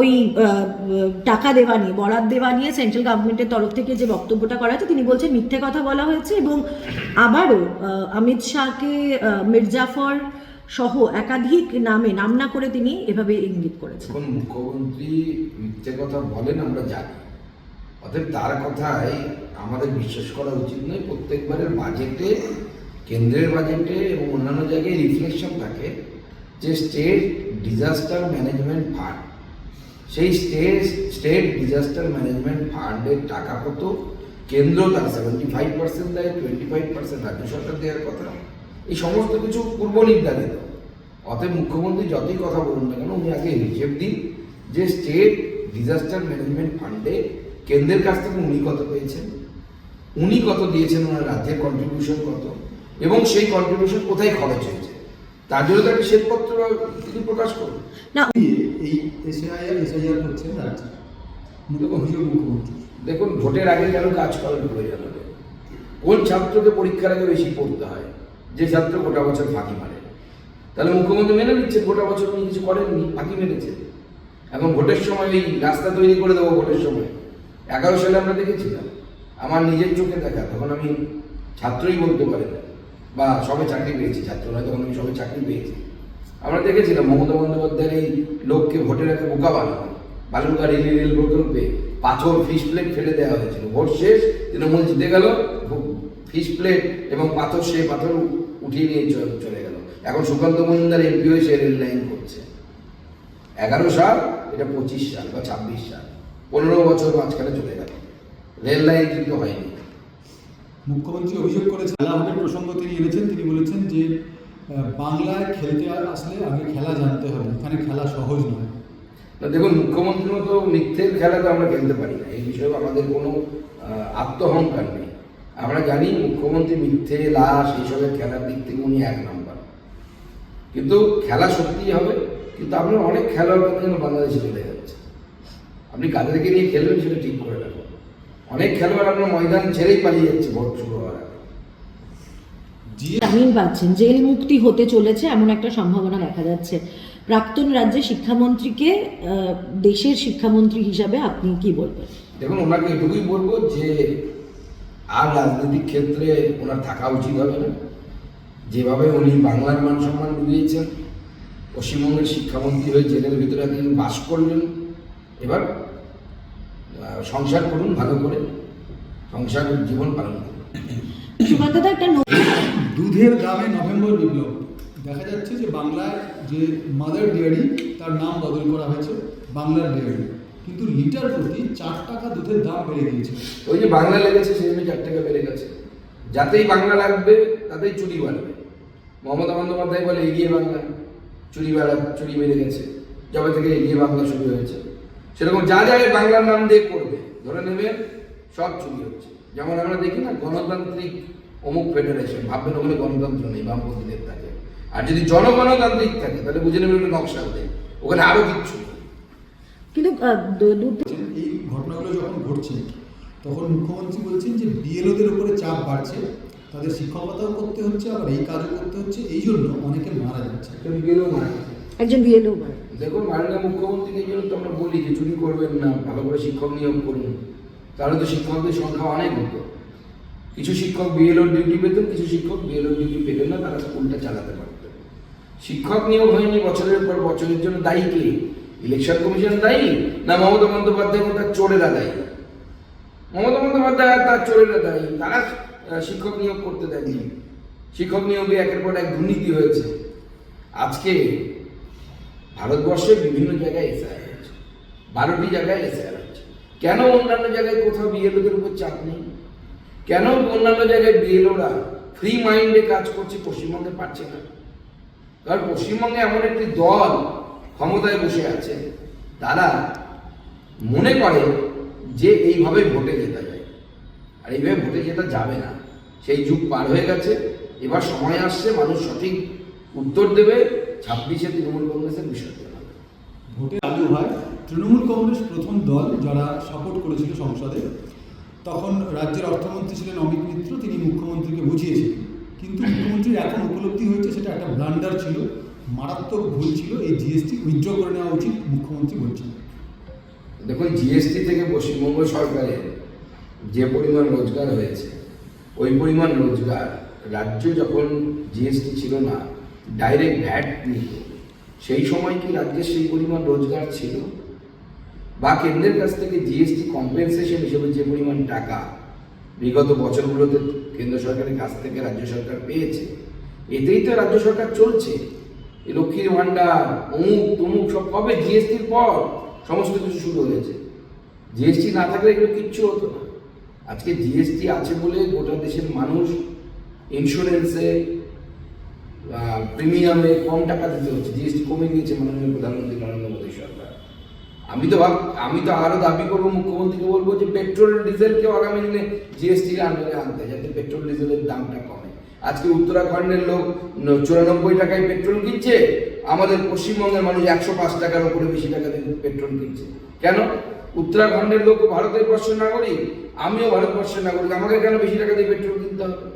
ওই টাকা দেওয়া নিয়ে, বরাদ দেওয়া নিয়ে সেন্ট্রাল গভর্নমেন্টের তরফ থেকে যে বক্তব্যটা করা হয়েছে, তিনি বলছেন, মিথ্যে কথা বলা হয়েছে এবং আবারও অমিত শাহকে মির্জাফর সহ একাধিক নামে, নাম না করে তিনি এভাবে ইঙ্গিত করেছেন। মুখ্যমন্ত্রী মিথ্যে কথা বলেন, আমরা জানি। অতএব তার কথাই আমাদের বিশ্বাস করা উচিত নয়। প্রত্যেকবারের বাজেটে, কেন্দ্রের বাজেটে এবং অন্যান্য জায়গায় রিফ্লেকশন থাকে যে স্টেট ডিজাস্টার ম্যানেজমেন্ট ফান্ড সেই স্টেট স্টেট ডিজাস্টার ম্যানেজমেন্ট ফান্ডের টাকা কত? কেন্দ্র তার সেভেন্টি ফাইভ পার্সেন্ট দেয় টোয়েন্টি ফাইভ পার্সেন্ট রাজ্য সরকার দেওয়ার কথা। এই সমস্ত কিছু পূর্ব নির্ধারিত অতএব মুখ্যমন্ত্রী যতই কথা বলুন না কেন, উনি আগে হিসেব দিন যে স্টেট ডিজাস্টার ম্যানেজমেন্ট ফান্ডে কেন্দ্রের কাছ থেকে উনি কত পেয়েছেন? উনি কত দিয়েছেন? ওনার রাজ্যের কন্ট্রিবিউশন কত? এবং সেই কন্ট্রিবিউশন কোথায় খরচ হয়েছে? তার জন্য তো একটা শ্বেতপত্র তিনি প্রকাশ করুন না। এই এসআইআর এসআইআর করছেন রাজ্যে মূলত অভিযোগ মুখ্যমন্ত্রী। দেখুন ভোটের আগে কেন কাজ করার প্রয়োজন হবে কোন ছাত্রকে পরীক্ষার আগে বেশি পড়তে হয়? যে ছাত্র গোটা বছর ফাঁকি মারে। তাহলে মুখ্যমন্ত্রী মেনে নিচ্ছে গোটা বছর উনি কিছু করেননি ফাঁকি মেরেছে। এখন ভোটের সময় এই রাস্তা তৈরি করে দেবো ভোটের সময়। এগারো সালে আমরা দেখেছিলাম আমার নিজের চোখে দেখা তখন আমি ছাত্রই বলতে পারি না। বা সবে চাকরি পেয়েছি, ছাত্র নয়, তখন আমি সবে চাকরি পেয়েছি। আমরা দেখেছিলাম মমতা বন্দ্যোপাধ্যায়ের এই লোককে ভোটের আগে বোকা বানানো। বালুরঘাট রেল রেল প্রকল্পে পাথর ফিশ প্লেট ফেলে দেওয়া হয়েছিল। ভোট শেষ, তৃণমূল জিতে গেল ফিশ প্লেট এবং পাথর সেই পাথর উঠিয়ে নিয়ে চলে গেল। এখন সুকান্ত মজুমদার এমপি হয়ে সে রেল লাইন করছে। এগারো সাল, এটা পঁচিশ সাল বা ছাব্বিশ সাল। পনেরো বছর মাঝখানে চলে গেল। রেল লাইন কিন্তু হয়নি। মুখ্যমন্ত্রী অভিযোগ করেছেন খেলাহাটের প্রসঙ্গ তিনি এনেছেন, তিনি বলেছেন যে বাংলায় খেলতে আসলে আগে খেলা জানতে হবে, এখানে খেলা সহজ নয়। না, দেখুন, মুখ্যমন্ত্রীর মতো মিথ্যের খেলা তো আমরা খেলতে পারি না, এই বিষয়ে আমাদের কোনো আত্মহংকার নেই। আমরা জানি মুখ্যমন্ত্রী মিথ্যে, লাশ, এইসবের খেলার দিক থেকে উনি এক নম্বর। কিন্তু খেলা সত্যিই হবে, কিন্তু আপনার অনেক খেলোয়াড় কিন্তু বাংলাদেশে চলে যাচ্ছে। আপনি কাদেরকে নিয়ে খেলবেন সেটা ঠিক করে রাখুন। অনেক খেলোয়াড় আপনার ময়দান ছেড়েই পালিয়ে যাচ্ছে ভোট শুরু হওয়ার জামিন পাচ্ছেন। জেল মুক্তি হতে চলেছে এমন একটা সম্ভাবনা দেখা যাচ্ছে। প্রাক্তন রাজ্যের শিক্ষামন্ত্রীকে দেশের শিক্ষামন্ত্রী হিসাবে আপনি কি বলবেন? দেখুন ওনাকে এটুকুই বলব যে আর রাজনৈতিক ক্ষেত্রে ওনার থাকা উচিত হবে না। যেভাবে উনি বাংলার মান সম্মান ডুবিয়েছেন পশ্চিমবঙ্গের শিক্ষামন্ত্রী হয়ে জেলের ভিতরে এতদিন বাস করলেন। এবার সংসার করুন ভালো করে। সংসার জীবন পালন করুন। দুধের দামে নভেম্বর বিপ্লব। দেখা যাচ্ছে যে বাংলার যে মাদার ডেয়ারি তার নাম বদল করা হয়েছে বাংলার ডেয়ারি। কিন্তু লিটার প্রতি চার টাকা দুধের দাম বেড়ে গিয়েছে। ওই যে বাংলা লেগেছে সেই জন্য চার টাকা বেড়ে গেছে। যাতেই বাংলা লাগবে তাতেই চুরি বাড়বে। মমতা বন্দ্যোপাধ্যায় বলে এগিয়ে বাংলা। চুরি বাড়া চুরি বেড়ে গেছে। যবে থেকে এগিয়ে বাংলা শুরু হয়েছে। সেরকম যা যা বাংলার নাম দিয়ে করবে ধরে নেবে সব চুরি হচ্ছে। যেমন আমরা দেখি না গণতান্ত্রিক অমুক ফেডারেশন ভাববেন ওখানে গণতন্ত্র নেই বামপন্থীদের থাকে। আর যদি জনগণতান্ত্রিক থাকে তাহলে বুঝে নেবেন ওটা নকশা দেয় ওখানে আরও কিচ্ছু নেই। কিন্তু এই ঘটনাগুলো যখন ঘটছে তখন মুখ্যমন্ত্রী বলছেন যে বিএলওদের উপরে চাপ বাড়ছে তাদের শিক্ষকতাও করতে হচ্ছে আবার এই কাজও করতে হচ্ছে এই জন্য অনেকে মারা যাচ্ছে। গেলেও মারা গেছে। একজন বিএলও দেখুন, মাননীয় মুখ্যমন্ত্রীকে এই জন্য তো আমরা বলি যে চুরি করবেন না, ভালো করে শিক্ষক নিয়োগ করুন। তাহলে তো শিক্ষকদের সংখ্যা অনেক হতো। কিছু শিক্ষক বিএলওর ডিউটি পেতেন, কিছু শিক্ষক বিএলওর ডিউটি পেতেন না, তারা স্কুলটা চালাতে পারতেন শিক্ষক নিয়োগ হয়নি, বছরের পর বছরের জন্য দায়ী কে? ইলেকশন কমিশন দায়ী না মমতা বন্দ্যোপাধ্যায় তার চোরেরা দায়ী? মমতা বন্দ্যোপাধ্যায় তার চোরেরা দায়ী। তারা শিক্ষক নিয়োগ করতে দেয়নি। শিক্ষক নিয়োগে একের পর এক দুর্নীতি হয়েছে। আজকে ভারতবর্ষের বিভিন্ন জায়গায় এসআইআর হচ্ছে বারোটি জায়গায় এসআইআর হচ্ছে কেন অন্যান্য জায়গায় কোথাও বিএলওদের উপর চাপ নেই? কেন অন্যান্য জায়গায় বিএলওরা ফ্রি মাইন্ডে কাজ করছে, পশ্চিমবঙ্গে পারছে না? কারণ পশ্চিমবঙ্গে এমন একটি দল ক্ষমতায় বসে আছে, তারা মনে করে যে এইভাবে ভোটে জেতা যায়। আর এইভাবে ভোটে জেতা যাবে না। সেই যুগ পার হয়ে গেছে, এবার সময় আসছে, মানুষ সঠিক উত্তর দেবে ছাব্বিশে তৃণমূল কংগ্রেসের বিসর্জন হবে ভোটে চালু হয় তৃণমূল কংগ্রেস প্রথম দল যারা সাপোর্ট করেছিল সংসদে তখন রাজ্যের অর্থমন্ত্রী ছিলেন অমিত মিত্র তিনি মুখ্যমন্ত্রীকে বুঝিয়েছিলেন কিন্তু মুখ্যমন্ত্রীর এখন উপলব্ধি হয়েছে সেটা একটা ব্লান্ডার ছিল মারাত্মক ভুল ছিল এই জিএসটি উইথড্র করে নেওয়া উচিত মুখ্যমন্ত্রী বলছেন। দেখুন জিএসটি থেকে পশ্চিমবঙ্গ সরকারের যে পরিমাণ রোজগার হয়েছে ওই পরিমাণ রোজগার রাজ্য যখন জিএসটি ছিল না ডাইরেক্ট ভ্যাট নিত সেই সময় কি রাজ্যের সেই পরিমাণ রোজগার ছিল? বা কেন্দ্রের কাছ থেকে জিএসটি কম্পেনসেশন হিসেবে যে পরিমাণ টাকা বিগত বছরগুলোতে কেন্দ্র সরকারের কাছ থেকে রাজ্য সরকার পেয়েছে, এতেই তো রাজ্য সরকার চলছে। লক্ষ্মীর ভাণ্ডার, অমুক তমুক সব কবে জিএসটির পর সমস্ত কিছু শুরু হয়েছে। জিএসটি না থাকলে এগুলো কিচ্ছু হতো না। আজকে জিএসটি আছে বলে গোটা দেশের মানুষ ইন্স্যুরেন্সে প্রিমিয়ামে কম টাকা দিতে হচ্ছে, জিএসটি কমে গিয়েছে মাননীয় প্রধানমন্ত্রী নরেন্দ্র মোদী সরকার। আমি তো ভাব আমি তো আরও দাবি করব, মুখ্যমন্ত্রীকে বলব যে পেট্রোল, ডিজেলকেও আগামী দিনে জিএসটির আন্ডারে আনতে, যাতে পেট্রোল, ডিজেলের দামটা কমে। আজকে উত্তরাখণ্ডের লোক চুরানব্বই টাকায় পেট্রোল কিনছে, আমাদের পশ্চিমবঙ্গের মানুষ একশো পাঁচ টাকার উপরে বেশি টাকা দিয়ে পেট্রোল কিনছে। কেন? উত্তরাখণ্ডের লোক ভারতের বর্ষের নাগরিক, আমিও ভারতবর্ষের নাগরিক, আমাকে কেন বেশি টাকা দিয়ে পেট্রোল কিনতে হবে?